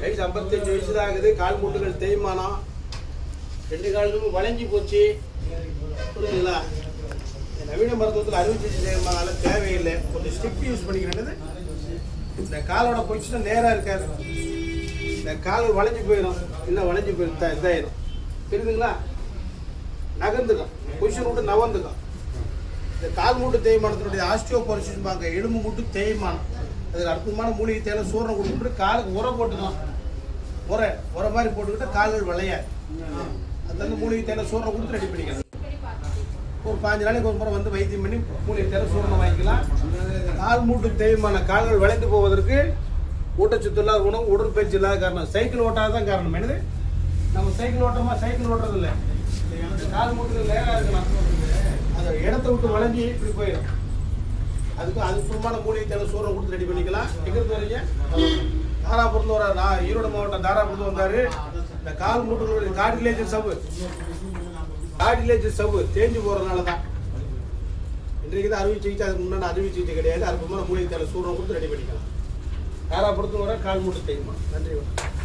வயசு ஐம்பத்தஞ்சு வயசு தான் ஆகுது கால் மூட்டுகள் தேய்மானம். ரெண்டு கால்களும் வளைஞ்சி போச்சு. புரியுதுங்களா இந்த நவீன மருத்துவத்தில் அறுவை சிகிச்சை செய்யறதுனால தேவையில்லை. கொஞ்சம் ஸ்டிப் யூஸ் பண்ணிக்கிறது இந்த காலோட பொசிஷன் நேராக இருக்காது. இந்த கால் வளைஞ்சு போயிடும் இன்னும் வளைஞ்சு போயிடும் இதா- தெரியுதுங்களா புரியுதுங்களா? நகர்ந்துக்கும் பொசிஷன் விட்டு நவந்துக்கும் இந்த கால் மூட்டு தேய்மானத்தினுடைய ஆஸ்டியோபோரிசிஸ் பாங்க எலும்பு மூட்டு தேய்மானம். அதுக்கு அற்புதமான மூலிகை தேவை சூரணம் கொடுத்துட்டு காலுக்கு உரம் போட்டுக்கலாம். உரை உரை மாதிரி போட்டுக்கிட்டு கால்கள் விளையாது. அது வந்து மூலிகை தேனை சூரணம் கொடுத்து ரெடி பண்ணிக்கலாம் ஒரு பாஞ்சு நாளைக்கு ஒரு முறை வந்து வைத்தியம் பண்ணி மூலிகை தேனை சூரணம் வாங்கிக்கலாம். கால் மூட்டு தேவையான கால்கள் விளைந்து போவதற்கு ஊட்டச்சத்து இல்லாத உணவு உடற்பயிற்சி இல்லாத காரணம். சைக்கிள் ஓட்டாத தான் காரணம். என்னது? நம்ம சைக்கிள் ஓட்டமா சைக்கிள் ஓட்டுறது இல்லை கால் மூட்டுகள் நேராக இருக்கலாம் அதை இடத்த விட்டு வளைஞ்சி இப்படி போயிடும். அதுக்கு அதுக்குமான மூலிகை தேவை சூரணம் கொடுத்து ரெடி பண்ணிக்கலாம். எங்கிறது வரீங்க? தாராபுரத்தில் வர நான் ஈரோடு மாவட்டம் தாராபுரத்துல வந்தார். இந்த கால் மூட்டுகளுடைய கார்டிலேஜர் சவு கார்டிலேஜர் சவு தேஞ்சு போகிறதுனால தான். இன்றைக்கு தான் அறுவை சிகிச்சை அதுக்கு முன்னாடி அறுவை சிகிச்சை கிடையாது. அற்புதமான மூலிகை தேவை சூடம் கொடுத்து ரெடி பண்ணிக்கலாம். தாராபுரத்துல வர கால் மூட்டு தேய்மா. நன்றி வணக்கம்.